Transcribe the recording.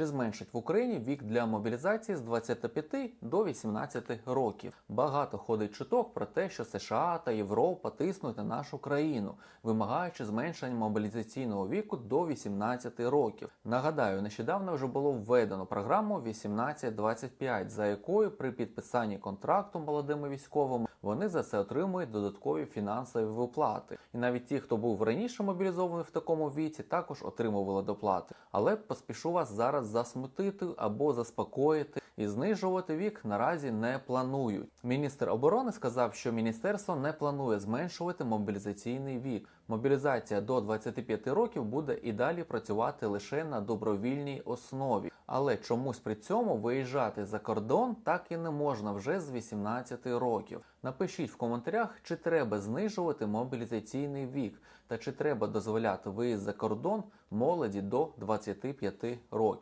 чи зменшить в Україні вік для мобілізації з 25 до 18 років. Багато ходить чуток про те, що США та Європа тиснуть на нашу країну, вимагаючи зменшення мобілізаційного віку до 18 років. Нагадаю, нещодавно вже було введено програму 18-25, за якою при підписанні контракту молодими військовими вони за це отримують додаткові фінансові виплати. І навіть ті, хто був раніше мобілізований в такому віці, також отримували доплати. Але поспішу вас зараз засмутити або заспокоїти і знижувати вік наразі не планують. Міністр оборони сказав, що міністерство не планує зменшувати мобілізаційний вік. Мобілізація до 25 років буде і далі працювати лише на добровільній основі, але чомусь при цьому виїжджати за кордон так і не можна вже з 18 років. Напишіть в коментарях, чи треба знижувати мобілізаційний вік та чи треба дозволяти виїзд за кордон молоді до 25 років.